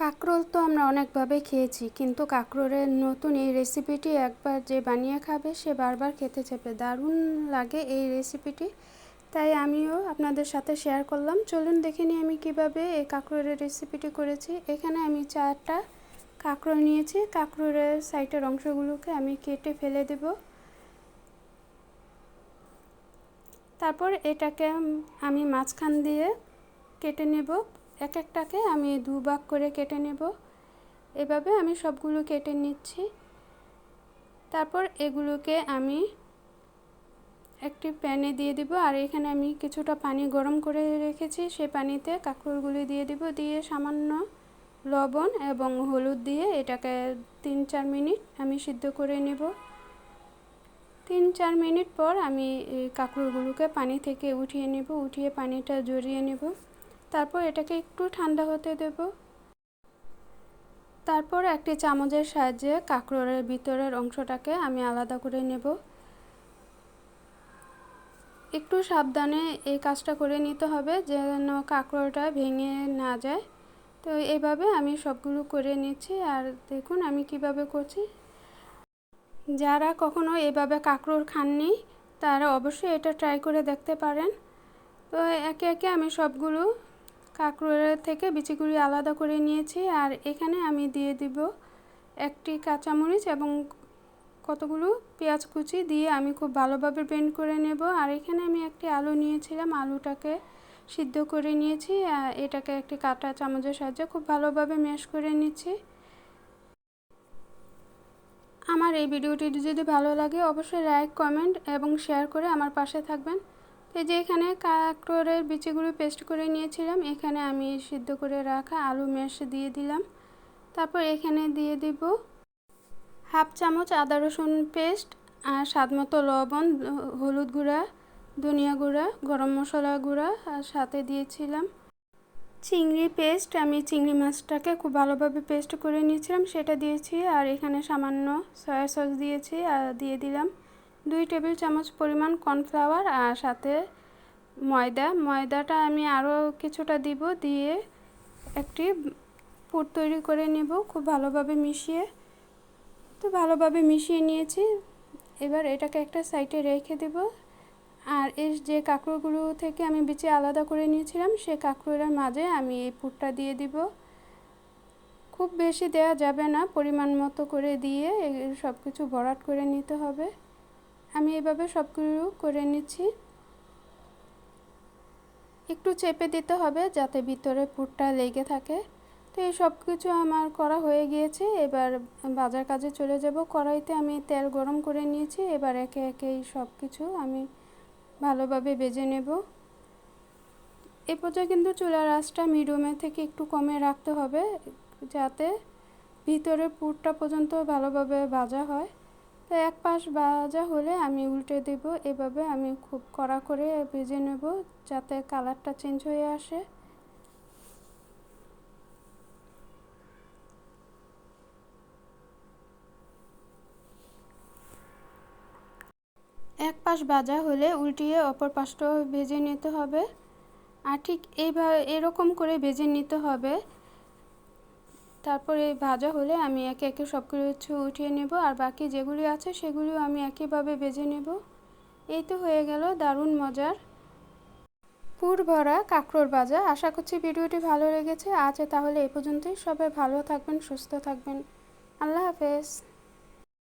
কাঁকরোল তো আমরা অনেকভাবে খেয়েছি, কিন্তু কাঁকরোলের নতুন এই রেসিপিটি একবার যে বানিয়ে খাবে সে বারবার খেতে চাইবে। দারুণ লাগে এই রেসিপিটি। তাই আমিও আপনাদের সাথে শেয়ার করলাম। চলুন দেখে নিই আমি কীভাবে এই কাঁকরোলের রেসিপিটি করেছি। এখানে আমি চারটা কাঁকরোল নিয়েছি। কাঁকরোলের সাইটের অংশগুলোকে আমি কেটে ফেলে দেব। তারপর এটাকে আমি মাঝখান দিয়ে কেটে নেব। এক একটাকে আমি দু ভাগ করে কেটে নেব। এভাবে আমি সবগুলো কেটে নিচ্ছি। তারপর এগুলোকে আমি একটি প্যানে দিয়ে দিব। আর এখানে আমি কিছুটা পানি গরম করে রেখেছি। সেই পানিতে কাঁকরোলগুলি দিয়ে দিব। দিয়ে সামান্য লবণ এবং হলুদ দিয়ে এটাকে তিন চার মিনিট আমি সিদ্ধ করে নেব। তিন চার মিনিট পর আমি এই কাঁকরোলগুলোকে পানি থেকে উঠিয়ে নেব। উঠিয়ে পানিটা জড়িয়ে নেব। তারপর এটাকে একটু ঠান্ডা হতে দেব। তারপর একটি চামচের সাহায্যে কাঁকরোলের ভিতরের অংশটাকে আমি আলাদা করে নেব। একটু সাবধানে এই কাজটা করে নিতে হবে যেন কাঁকরোলটা ভেঙে না যায়। তো এইভাবে আমি সবগুলো করে নিচ্ছি আর দেখুন আমি কীভাবে করছি। যারা কখনো এভাবে কাঁকরোল খাননি, তারা অবশ্যই এটা ট্রাই করে দেখতে পারেন। তো একে একে আমি সবগুলো কাঁকরোলের থেকে বিচিগুলি আলাদা করে নিয়েছি। আর এখানে আমি দিয়ে দিব একটি কাঁচামরিচ এবং কতগুলো পেঁয়াজ কুচি দিয়ে আমি খুব ভালোভাবে ব্লেন্ড করে নেব। আর এখানে আমি একটি আলু নিয়েছিলাম। আলুটাকে সিদ্ধ করে নিয়েছি। এটাকে একটি কাটা চামচের সাহায্যে খুব ভালোভাবে ম্যাশ করে নিচ্ছি। আমার এই ভিডিওটি যদি ভালো লাগে, অবশ্যই লাইক কমেন্ট এবং শেয়ার করে আমার পাশে থাকবেন। এই যে এখানে কাঁকড়ের বিচিগুলো পেস্ট করে নিয়েছিলাম, এখানে আমি সিদ্ধ করে রাখা আলু মেশ দিয়ে দিলাম। তারপর এখানে দিয়ে দিব হাফ চামচ আদা রসুন পেস্ট আর স্বাদ মতো লবণ, হলুদ গুঁড়া, ধনিয়া গুঁড়া, গরম মশলা গুঁড়া আর সাথে দিয়েছিলাম। চিংড়ি পেস্ট আমি চিংড়ি মাছটাকে খুব ভালোভাবে পেস্ট করে নিয়েছিলাম, সেটা দিয়েছি আর এখানে সামান্য সয়া সস দিয়েছি আর দিয়ে দিলাম। দুই টেবিল চামচ পরিমাণ কর্নফ্লাওয়ার আর সাথে ময়দা। ময়দাটা আমি আরও কিছুটা দিব দিয়ে একটি পুর তৈরি করে নেব খুব ভালোভাবে মিশিয়ে। তো ভালোভাবে মিশিয়ে নিয়েছি। এবার এটাকে একটা সাইডে রেখে দেব। আর এর যে কাঁকড়োগুলো থেকে আমি বিচে আলাদা করে নিয়েছিলাম, সে কাঁকড়োর মাঝে আমি এই পুরটা দিয়ে দিব। খুব বেশি দেয়া যাবে না, পরিমাণ মতো করে দিয়ে সব কিছু ভরাট করে নিতে হবে। আমি এভাবে সবগুলো করে নিচ্ছি। একটু চেপে দিতে হবে যাতে ভিতরে পুরটা লেগে থাকে। তো এই সব কিছু আমার করা হয়ে গিয়েছে। এবার বাজার কাজে চলে যাব। কড়াইতে আমি তেল গরম করে নিয়েছি। এবার একে একে এই সব কিছু আমি ভালোভাবে বেজে নেব। এ পর্যায়ে কিন্তু চুলার আঁচটা মিডিয়ামে থেকে একটু কমে রাখতে হবে, যাতে ভিতরে পুরটা পর্যন্ত ভালোভাবে ভাজা হয়। তো এক পাশ ভাজা হলে আমি উল্টে দেব। এভাবে আমি খুব কড়া করে ভেজে নেব যাতে কালারটা চেঞ্জ হয়ে আসে। এক পাশ ভাজা হলে উল্টিয়ে অপর পাশটাও ভেজে নিতে হবে। আর ঠিক এইভাবে, এরকম করে ভেজে নিতে হবে। তারপরে ভাজা হলে আমি একে একে সব কিছু উঠিয়ে নেব, আর বাকি যেগুলি আছে সেগুলিও আমি একইভাবে বেজে নেব। এই তো হয়ে গেল দারুণ মজার পুর ভরা কাঁকড়োর ভাজা। আশা করছি ভিডিওটি ভালো লেগেছে। আজ তাহলে এই পর্যন্তই। সবাই ভালো থাকবেন, সুস্থ থাকবেন। আল্লাহ হাফেজ।